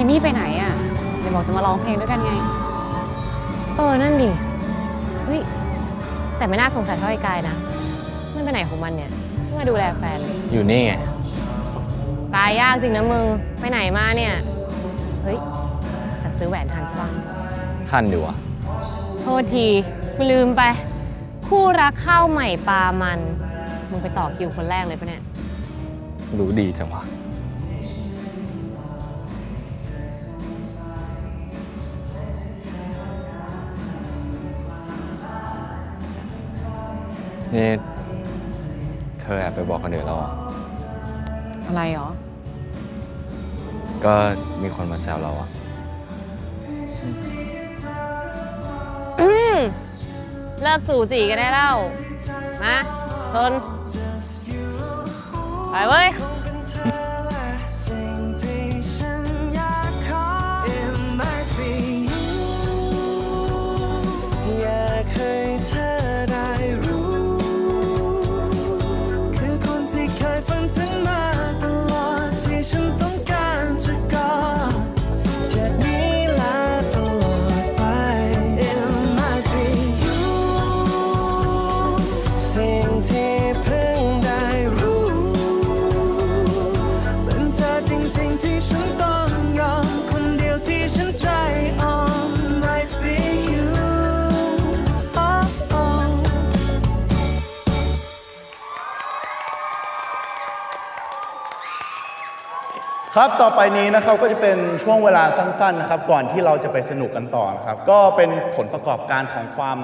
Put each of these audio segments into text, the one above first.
จะมาร้องเพลงด้วยกันไง เออ นั่นดิ เฮ้ย แต่ไม่น่าสงสัยเท่าไอ้กายนะ มันไปไหนของมันเนี่ยไม่มาดูแลแฟนเลยอยู่นี่ไง ตายยากจริงนะมึง ไปไหนมาเนี่ย เฮ้ย แต่ซื้อแหวนทันใช่ปะท่านอยู่อะโทษทีกูลืมไป คู่รักข้าวใหม่ปลามัน มึงไปต่อคิวคนแรกเลยปะเนี่ย รู้ดีจังวะ นี่เธอแอบไปบอกคนอื่นแล้วเหรออะไรหรอ ก็มีคนมาแซวเราอะอืมเลิกสู่สีกันได้แล้ว มาชน ไปเว้ย ครับ ต่อไปนี้นะครับก็จะเป็นช่วงเวลาสั้นๆนะครับก่อนที่เราจะไปสนุกกันต่อนะครับ ก็เป็นผลประกอบการของความ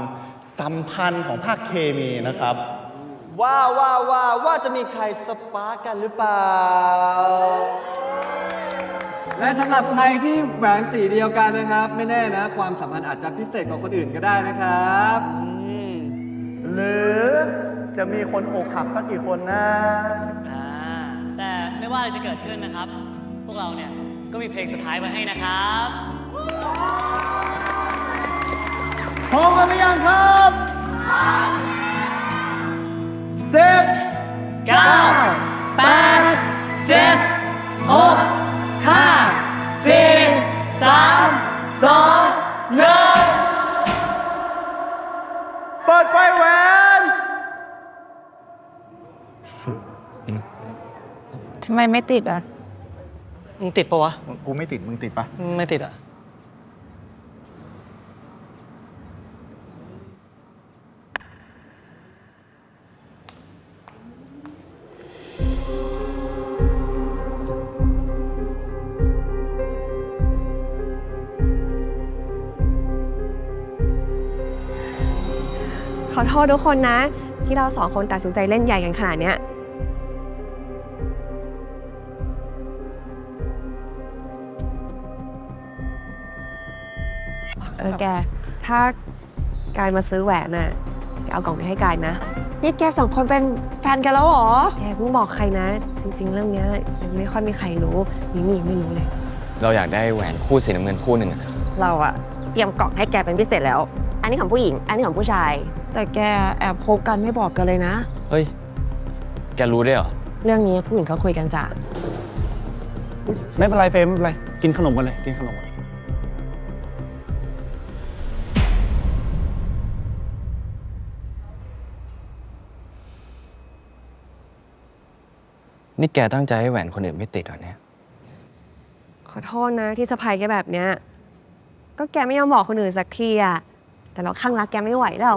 สัมพันธ์ของภาคเคมีนะครับ ว่าว่าว่าว่าจะมีใครสปาร์กกันหรือเปล่า และสำหรับใครที่แหวนสีเดียวกันนะครับ ไม่แน่นะ ความสัมพันธ์อาจจะพิเศษกว่าคนอื่นก็ได้นะครับอืมหรือจะมีคนอกหักสักกี่คนนะอ่าแต่ไม่ว่าอะไรจะเกิดขึ้นนะครับ พวกเราเนี่ย ก็มีเพลงสุดท้ายมาให้นะครับพร้อมกันหรือยังครับสิบเก้าแปดเจ็ดหกห้าสี่สามสองหนึ่งเปิดไฟแหวนทำไมไม่ติดอะ มึงติดปะวะ กูไม่ติด มึงติดปะไม่ติดอะ ขอโทษทุกคนนะ ที่เราสองคนตัดสินใจเล่นใหญ่กันขนาดเนี้ย ออแก ถ้ากายมาซื้อแหวนน่ะแกเอากล่องนี้ให้กายนะ นี่แกสองคนเป็นแฟนกันแล้วเหรอ แกเพิ่งบอกใครนะ จริง ๆ เรื่องเนี้ยยังไม่ค่อยมีใครรู้มิมี่ไม่รู้เลย เราอยากได้แหวนคู่สีน้ำเงินคู่หนึ่งอะนะเราอะเตรียมกล่องให้แกเป็นพิเศษแล้ว อันนี้ของผู้หญิง อันนี้ของผู้ชาย แต่แกแอบคบกันไม่บอกกันเลยนะ เฮ้ย แกรู้ได้วยเหรอ เรื่องนี้ผู้หญิงเขาคุยกันจ้ะ ไม่เป็นไรเฟรมไม่เป็นไร กินขนมกันเลย กินขนมกัน นี่แกตั้งใจให้แหวนคนอื่นไม่ติดเหรอเนี่ย ขอโทษนะที่สะพายแกแบบเนี้ย ก็แกไม่ยอมบอกคนอื่นสักทีอะแต่เราข้างรักแกไม่ไหวแล้ว